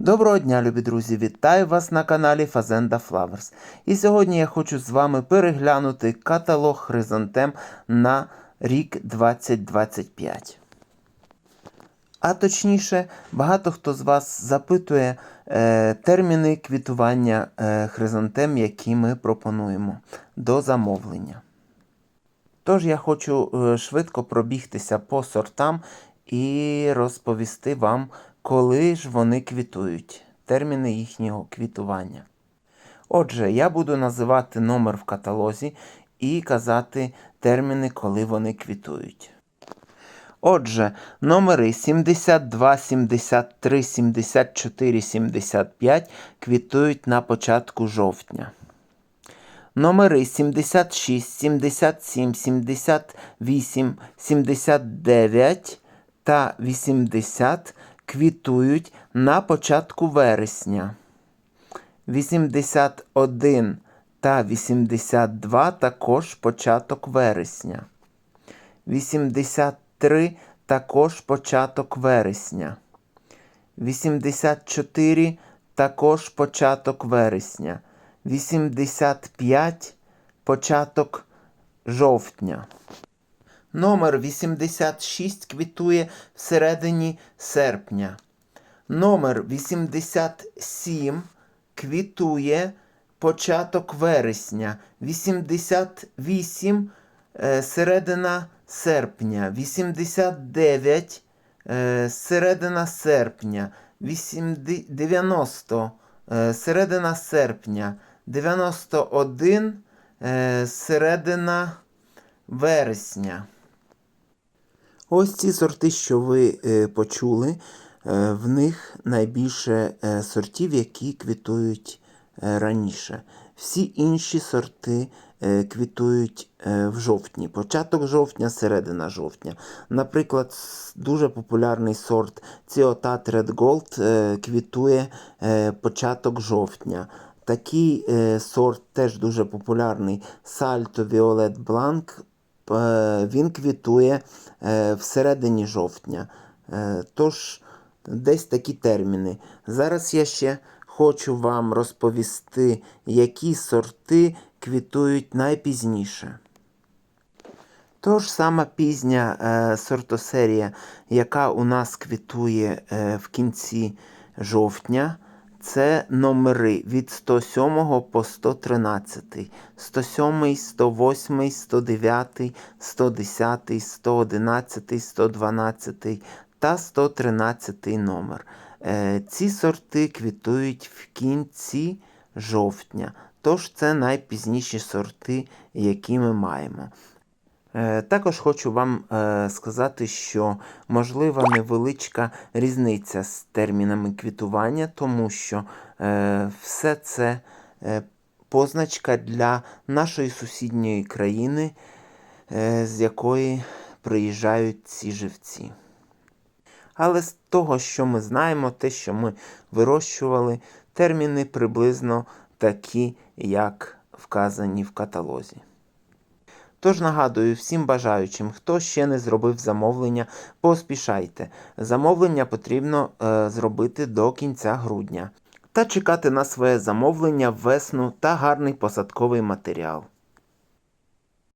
Доброго дня, любі друзі! Вітаю вас на каналі Fazenda Flowers. І сьогодні я хочу з вами переглянути каталог хризантем на рік 2025. А точніше, багато хто з вас запитує е, терміни квітування е, хризантем, які ми пропонуємо до замовлення. Тож я хочу е, швидко пробігтися по сортам і розповісти вам, коли ж вони квітують, терміни їхнього квітування. Отже, я буду називати номер в каталозі і казати терміни, коли вони квітують. Отже, номери 72, 73, 74, 75 квітують на початку жовтня. Номери 76, 77, 78, 79 та 80 квітують на початку вересня. 81 та 82 також початок вересня. 83 також початок вересня. 84 також початок вересня. 85 початок жовтня. Номер 86 квітує всередині серпня. Номер 87 квітує початок вересня. 88 е, середина серпня. 89 е, середина серпня. 90 е, середина серпня. 91 е, середина вересня. Ось ці сорти, що ви е, почули, е, в них найбільше е, сортів, які квітують раніше. Всі інші сорти квітують в жовтні, початок жовтня, середина жовтня. Наприклад, дуже популярний сорт Ціотат Red Gold квітує початок жовтня. Такий сорт теж дуже популярний Salto Violet Blanc. Е, Він квітує е, всередині жовтня. Е, Тож, десь такі терміни. Зараз я ще хочу вам розповісти, які сорти квітують найпізніше. Тож сама пізня е, сортосерія, яка у нас квітує в кінці жовтня, це номери від 107 по 113. 107, 108, 109, 110, 111, 112 та 113 номер. Е, ці сорти квітують в кінці жовтня. Тож це найпізніші сорти, які ми маємо. Е, Також хочу вам е, сказати, що можлива невеличка різниця з термінами квітування, тому що е, все це позначка для нашої сусідньої країни, з якої приїжджають ці живці. Але з того, що ми знаємо, те, що ми вирощували, терміни приблизно такі, як вказані в каталозі. Тож нагадую всім бажаючим, хто ще не зробив замовлення, поспішайте. Замовлення потрібно е, зробити до кінця грудня. Та чекати на своє замовлення, весну та гарний посадковий матеріал.